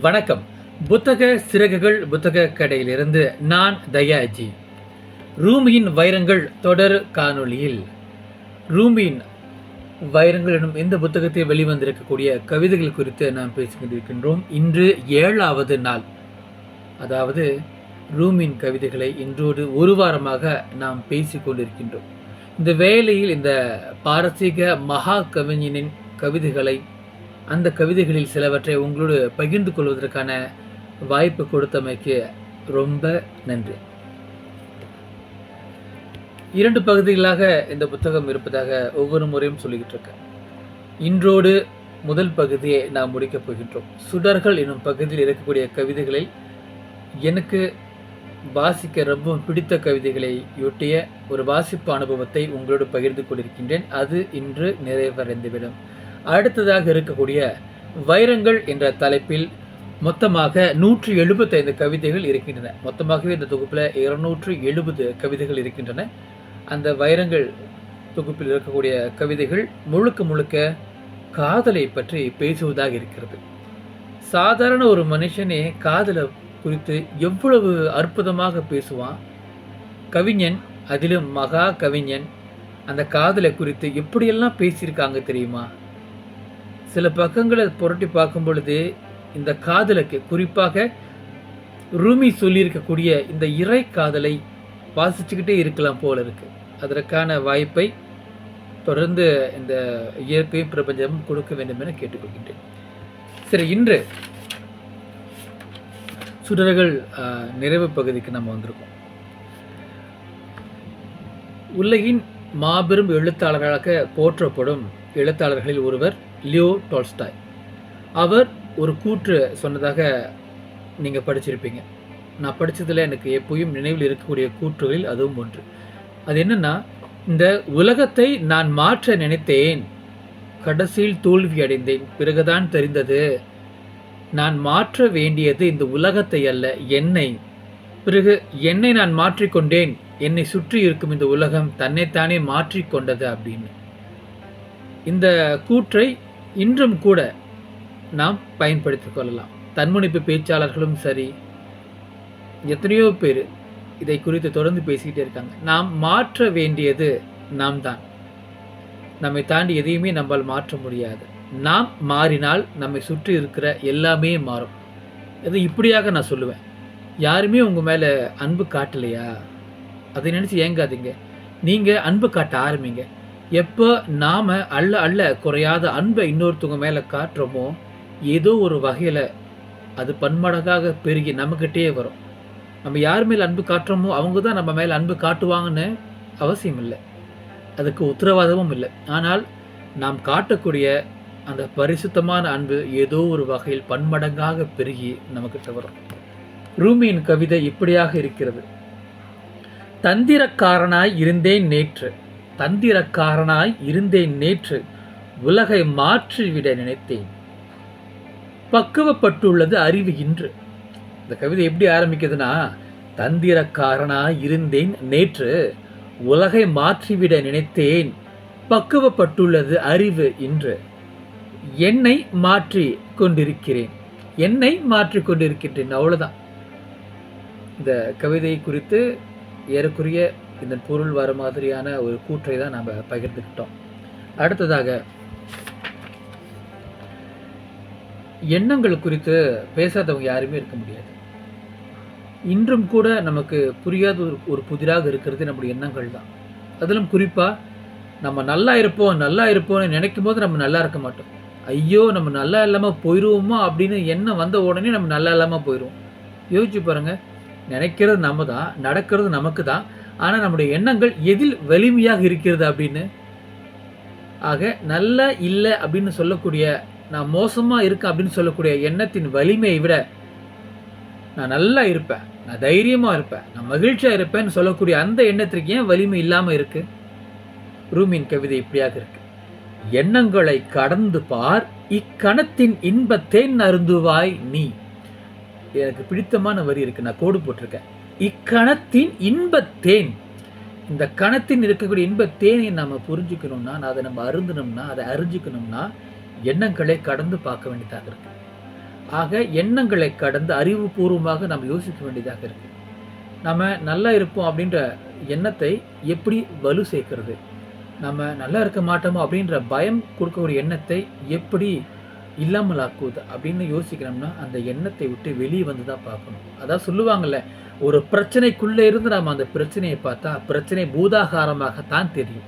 வணக்கம். புத்தக சிறகுகள் புத்தக கடையிலிருந்து நான் தயாஜி. ரூமியின் வைரங்கள் தொடர் காணொளியில். ரூமியின் வைரங்கள் எனும் இந்த புத்தகத்தில் வெளிவந்திருக்கக்கூடிய கவிதைகள் குறித்து நாம் பேசிக்கொண்டிருக்கின்றோம். இன்று ஏழாவது நாள். அதாவது ரூமின் கவிதைகளை இன்றோடு ஒரு வாரமாக நாம் பேசிக்கொண்டிருக்கின்றோம். இந்த வேளையில் இந்த பாரசீக மகா கவிஞனின் கவிதைகளை அந்த கவிதைகளில் சிலவற்றை உங்களோடு பகிர்ந்து கொள்வதற்கான வாய்ப்பு கொடுத்தமைக்கு ரொம்ப நன்றி. இரண்டு பகுதிகளாக இந்த புத்தகம் இருப்பதாக ஒவ்வொரு முறையும் சொல்லிக்கிட்டு இருக்கேன். இன்றோடு முதல் பகுதியை நாம் முடிக்கப் போகின்றோம். சுடர்கள் எனும் பகுதியில் இருக்கக்கூடிய கவிதைகளை எனக்கு வாசிக்க ரொம்பவும் பிடித்த கவிதைகளை ஒட்டிய ஒரு வாசிப்பு அனுபவத்தை உங்களோடு பகிர்ந்து கொண்டிருக்கின்றேன். அது இன்று நிறைவடைந்துவிடும். அடுத்ததாக இருக்கக்கூடிய வைரங்கள் என்ற தலைப்பில் மொத்தமாக நூற்றி எழுபத்தைந்து கவிதைகள் இருக்கின்றன. மொத்தமாகவே இந்த தொகுப்பில் இருநூற்று எழுபது கவிதைகள் இருக்கின்றன. அந்த வைரங்கள் தொகுப்பில் இருக்கக்கூடிய கவிதைகள் முழுக்க முழுக்க காதலை பற்றி பேசுவதாக இருக்கிறது. சாதாரண ஒரு மனுஷனே காதலை குறித்து எவ்வளவு அற்புதமாக பேசுவான். கவிஞன் அதிலும் மகா கவிஞன் அந்த காதலை குறித்து எப்படியெல்லாம் பேசியிருக்காங்க தெரியுமா? சில பக்கங்களை புரட்டி பார்க்கும் பொழுது இந்த காதலுக்கு குறிப்பாக ரூமி சொல்லியிருக்கக்கூடிய இந்த இறை காதலை வாசிச்சுக்கிட்டே இருக்கலாம் போல இருக்கு. அதற்கான வாய்ப்பை தொடர்ந்து இந்த இயற்கையும் பிரபஞ்சமும் கொடுக்க வேண்டும் என கேட்டுக்கொள்கின்றேன். சரி இன்று சுடர்கள் நிறைவு பகுதிக்கு நம்ம வந்திருக்கோம். உலகின் மாபெரும் எழுத்தாளராக போற்றப்படும் எழுத்தாளர்களில் ஒருவர் லியோ டால்ஸ்டாய். அவர் ஒரு கூற்று சொன்னதாக நீங்கள் படிச்சிருப்பீங்க. நான் படித்ததில் எனக்கு எப்பயும் நினைவில் இருக்கக்கூடிய கூற்றுகளில் அதுவும் ஒன்று. அது என்னென்னா இந்த உலகத்தை நான் மாற்ற நினைத்தேன். கடைசியில் தோல்வி அடைந்தேன். பிறகுதான் தெரிந்தது. நான் மாற்ற வேண்டியது இந்த உலகத்தை அல்ல என்னை. பிறகு என்னை நான் மாற்றிக்கொண்டேன். என்னை சுற்றி இருக்கும் இந்த உலகம் தன்னைத்தானே மாற்றிக்கொண்டது அப்படின்னு. இந்த கூற்றை இன்றும் கூட நாம் பயன்படுத்திக் கொள்ளலாம். தன்முனைப்பு பேச்சாளர்களும் சரி எத்தனையோ பேர் இதை குறித்து தொடர்ந்து பேசிக்கிட்டே இருக்காங்க. நாம் மாற்ற வேண்டியது நாம் தான். நம்மை தாண்டி எதையுமே நம்மால் மாற்ற முடியாது. நாம் மாறினால் நம்மை சுற்றி இருக்கிற எல்லாமே மாறும். இது இப்படியாக நான் சொல்லுவேன். யாருமே உங்கள் மேலே அன்பு காட்டலையா? அதை நினச்சி ஏங்காதீங்க. நீங்கள் அன்பு காட்ட ஆரம்பிங்க. எப்போ நாம் அள்ள அள்ள குறையாத அன்பை இன்னொருத்தவங்க மேலே காட்டுறோமோ ஏதோ ஒரு வகையில் அது பன்மடங்காக பெருகி நம்மக்கிட்டே வரும். நம்ம யார் மேல் அன்பு காட்டுறோமோ அவங்க தான் நம்ம மேலே அன்பு காட்டுவாங்கன்னு அவசியம் இல்லை. அதுக்கு உத்தரவாதமும் இல்லை. ஆனால் நாம் காட்டக்கூடிய அந்த பரிசுத்தமான அன்பு ஏதோ ஒரு வகையில் பன்மடங்காக பெருகி நமக்கிட்ட வரும். ரூமியின் கவிதை இப்படியாக இருக்கிறது. தந்திரக்காரனாய் இருந்தேன் நேற்று. தந்திரக்காரனாய் இருந்தேன் நேற்று. உலகை மாற்றிவிட நினைத்தேன். பக்குவப்பட்டுள்ளது அறிவு இன்று. இந்த கவிதை எப்படி ஆரம்பிக்குதுன்னா தந்திரக்காரனாய் இருந்தேன் நேற்று. உலகை மாற்றிவிட நினைத்தேன். பக்குவப்பட்டுள்ளது அறிவு இன்று. என்னை மாற்றி கொண்டிருக்கிறேன். என்னை மாற்றி கொண்டிருக்கின்றேன். அவ்வளோதான் இந்த கவிதை குறித்து ஏறக்குறைய இந்த பொருள் வர மாதிரியான ஒரு கூற்றை தான் நம்ம பகிர்ந்துக்கிட்டோம். அடுத்ததாக எண்ணங்கள் குறித்து பேசாதவங்க யாருமே இருக்க முடியாது. இன்றும் கூட நமக்கு புரியாத ஒரு ஒரு புதிராக இருக்கிறது நம்முடைய எண்ணங்கள் தான். அதிலும் குறிப்பாக நம்ம நல்லா இருப்போம் நல்லா இருப்போம்னு நினைக்கும் போது நம்ம நல்லா இருக்க மாட்டோம். ஐயோ நம்ம நல்லா இல்லாமல் போயிடுவோமா அப்படின்னு எண்ணம் வந்த உடனே நம்ம நல்லா இல்லாமல் போயிடுவோம் யோசிச்சு பாருங்க நினைக்கிறது நம்ம தான் நடக்கிறது நமக்கு தான் ஆனால் நம்முடைய எண்ணங்கள் எதில் வலிமையாக இருக்கிறது அப்படின்னு? ஆக நல்லா இல்லை அப்படின்னு சொல்லக்கூடிய நான் மோசமாக இருக்கேன் அப்படின்னு சொல்லக்கூடிய எண்ணத்தின் வலிமையை விட நான் நல்லா இருப்பேன் நான் தைரியமாக இருப்பேன் நான் மகிழ்ச்சியாக இருப்பேன்னு சொல்லக்கூடிய அந்த எண்ணத்திற்கு ஏன் வலிமை இல்லாமல் இருக்கு? ரூமின் கவிதை இப்படியாக இருக்கு. எண்ணங்களை கடந்து பார் இக்கணத்தின் இன்பத்தேன் அருந்துவாய் நீ. எனக்கு பிடித்தமான வரி இருக்கு. நான் கோடு போட்டிருக்கேன். இக்கணத்தின் இன்பத்தேன். இந்த கணத்தின் இருக்கக்கூடிய இன்பத்தேனை நம்ம புரிஞ்சுக்கணும்னா அதை நம்ம அருந்தணும்னா அதை அறிஞ்சிக்கணும்னா எண்ணங்களை கடந்து பார்க்க வேண்டியதாக இருக்கு. ஆக எண்ணங்களை கடந்து அறிவுபூர்வமாக நம்ம யோசிக்க வேண்டியதாக இருக்கு. நம்ம நல்லா இருப்போம் அப்படின்ற எண்ணத்தை எப்படி வலு சேர்க்கிறது? நம்ம நல்லா இருக்க மாட்டோமோ அப்படின்ற பயம் கொடுக்கக்கூடிய எண்ணத்தை எப்படி இல்லாமல் ஆக்குவது அப்படின்னு யோசிக்கிறோம்னா அந்த எண்ணத்தை விட்டு வெளியே வந்து தான் பார்க்கணும். அதான் சொல்லுவாங்கல்ல ஒரு பிரச்சனைக்குள்ளே இருந்து நம்ம அந்த பிரச்சனையை பார்த்தா பிரச்சனை பூதாகாரமாகத்தான் தெரியும்.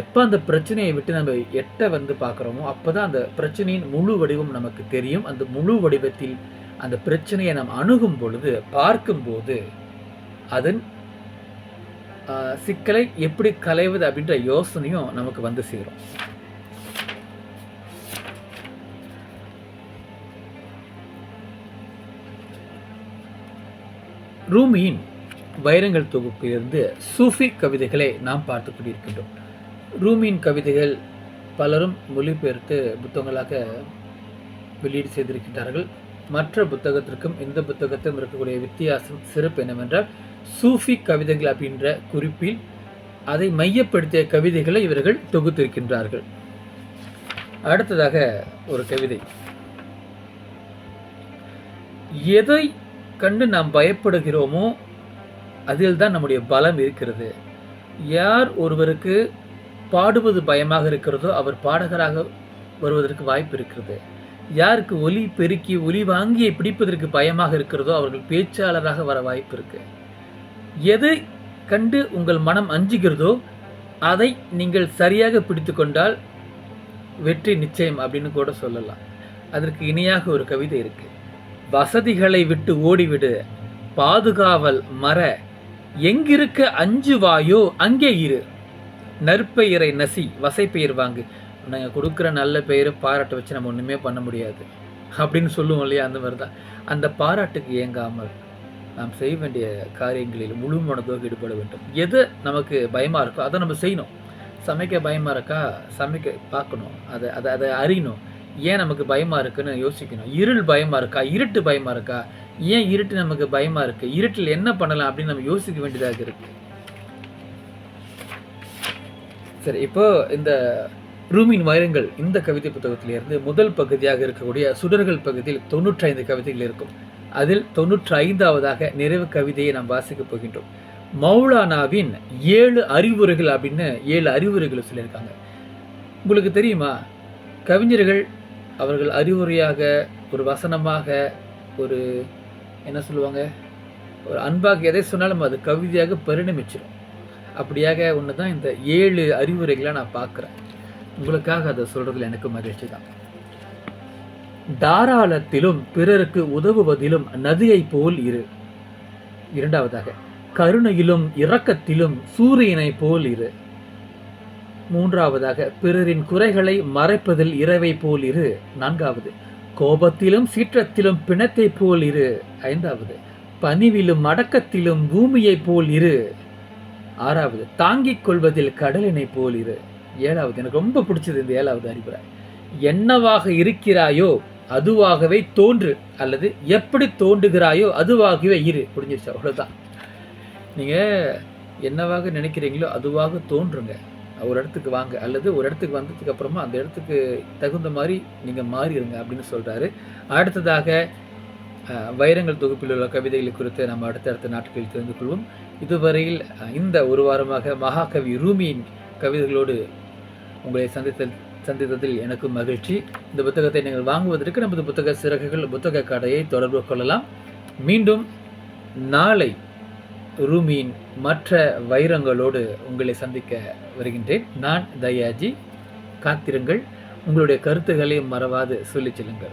எப்போ அந்த பிரச்சனையை விட்டு நம்ம எட்ட வந்து பார்க்குறோமோ அப்போ தான் அந்த பிரச்சனையின் முழு வடிவம் நமக்கு தெரியும். அந்த முழு வடிவத்தில் அந்த பிரச்சனையை நாம் அணுகும் பொழுது பார்க்கும்போது அதன் சிக்கலை எப்படி களைவது அப்படின்ற யோசனையும் நமக்கு வந்து சேரும். ரூமியின் வைரங்கள் தொகுப்பிலிருந்து சூஃபி கவிதைகளை நாம் பார்த்து கொண்டிருக்கின்றோம். ரூமியின் கவிதைகள் பலரும் மொழிபெயர்த்து புத்தகங்களாக வெளியீடு செய்திருக்கின்றார்கள். மற்ற புத்தகத்திற்கும் இந்த புத்தகத்திற்கும் இருக்கக்கூடிய வித்தியாசம் சிறப்பு என்னவென்றால் சூஃபி கவிதைகள் அப்படின்ற குறிப்பில் அதை மையப்படுத்திய கவிதைகளை இவர்கள் தொகுத்திருக்கின்றார்கள். அடுத்ததாக ஒரு கவிதை. எதை கண்டு நாம் பயப்படுகிறோமோ அதில் தான் நம்முடைய பலம் இருக்கிறது. யார் ஒருவருக்கு பாடுவது பயமாக இருக்கிறதோ அவர் பாடகராக வருவதற்கு வாய்ப்பு இருக்கிறது. யாருக்கு ஒலி பெருக்கி ஒலி வாங்கியை பிடிப்பதற்கு பயமாக இருக்கிறதோ அவர்கள் பேச்சாளராக வர வாய்ப்பு இருக்கு. எதை கண்டு உங்கள் மனம் அஞ்சுகிறதோ அதை நீங்கள் சரியாக பிடித்து கொண்டால் வெற்றி நிச்சயம் அப்படின்னு கூட சொல்லலாம். அதற்கு இணையாக ஒரு கவிதை இருக்குது வசதிகளை விட்டு ஓடிவிடு. பாதுகாவல் மற. எங்கிருக்க அஞ்சுவாயோ அங்கே இரு. நற்பெயரை நசி வசைப்பெயர் வாங்கு. நாங்கள் கொடுக்குற நல்ல பெயரை பாராட்ட வச்சு நம்ம ஒன்றுமே பண்ண முடியாது. அப்படின்னு சொல்லுவோம் இல்லையா அந்த மாதிரி தான் அந்த பாராட்டுக்கு ஏங்காமல் நாம் செய்ய வேண்டிய காரியங்களில் முழுமனதோ ஈடுபட வேண்டும். எது நமக்கு பயமாக இருக்கோ அதை நம்ம செய்யணும். சமைக்க பயமாக இருக்கா? சமைக்க பார்க்கணும். அதை அதை அதை அறியணும். ஏன் நமக்கு பயமாக இருக்குன்னு யோசிக்கணும். இருள் பயமாக இருக்கா? இருட்டு பயமாக இருக்கா? ஏன் இருட்டு நமக்கு பயமாக இருக்குது இருட்டில் என்ன பண்ணலாம் அப்படின்னு நம்ம யோசிக்க வேண்டியதாக இருக்குது சரி இப்போ இந்த ரூமின் வைரங்கள் இந்த கவிதை புத்தகத்திலிருந்து முதல் பகுதியாக இருக்கக்கூடிய சுடர்கள் பகுதியில் தொண்ணூற்றைந்து கவிதைகள் இருக்கும். அதில் தொண்ணூற்றி ஐந்தாவதாக நிறைவு கவிதையை நாம் வாசிக்கப் போகின்றோம். மௌலானாவின் ஏழு அறிவுரைகள் அப்படின்னு ஏழு அறிவுரைகளை சொல்லியிருக்காங்க. உங்களுக்கு தெரியுமா? கவிஞர்கள் அவர்கள் அறிவுரையாக ஒரு வசனமாக ஒரு என்ன சொல்லுவாங்க ஒரு அன்பாக எதை சொன்னாலும் அது கவிதையாக பரிணமிச்சிடும் அப்படியாக ஒன்று தான் இந்த ஏழு அறிவுரைகளை நான் பார்க்குறேன். உங்களுக்காக அதை சொல்கிறதுல எனக்கு மகிழ்ச்சி தான். தாராளத்திலும் பிறருக்கு உதவுவதிலும் நதியைப் போல் இரு. இரண்டாவதாக கருணையிலும் இரக்கத்திலும் சூரியனைப் போல் இரு. மூன்றாவதாக பிறரின் குறைகளை மறைப்பதில் இரவை போல் இரு. நான்காவது கோபத்திலும் சீற்றத்திலும் பிணத்தைப் போல் இரு. ஐந்தாவது பணிவிலும் அடக்கத்திலும் பூமியைப் போல் இரு. ஆறாவது தாங்கிக் கொள்வதில் கடலினை போல் இரு. ஏழாவது எனக்கு ரொம்ப பிடிச்சது இந்த ஏழாவது அறிவுரை. என்னவாக இருக்கிறாயோ அதுவாகவே தோன்று அல்லது எப்படி தோன்றுகிறாயோ அதுவாகவே இரு. புரிஞ்சிருச்சு அவ்வளவுதான். நீங்கள் என்னவாக நினைக்கிறீங்களோ அதுவாக தோன்றுங்க. ஒரு இடத்துக்கு வாங்க அல்லது ஒரு இடத்துக்கு வந்ததுக்கு அப்புறமா அந்த இடத்துக்கு தகுந்த மாதிரி நீங்கள் மாறிடுங்க அப்படின்னு சொல்கிறாரு அடுத்ததாக வைரங்கள் தொகுப்பில் உள்ள கவிதைகள் குறித்து நம்ம அடுத்தடுத்த நாட்களில் தெரிந்து கொள்வோம். இதுவரையில் இந்த ஒரு வாரமாக மகாகவி ரூமியின் கவிதைகளோடு உங்களை சந்தித்த சந்தித்ததில் எனக்கு மகிழ்ச்சி. இந்த புத்தகத்தை நீங்கள் வாங்குவதற்கு நமது புத்தக சிறகுகள் புத்தக கடையை தொடர்பு கொள்ளலாம். மீண்டும் நாளை ரூமியின் மற்ற வைரங்களோடு உங்களை சந்திக்க வருகின்றேன். நான் தயாஜி. காத்திருங்கள். உங்களுடைய கருத்துக்களை மறவாது. சொல்லிச் செல்லுங்கள்.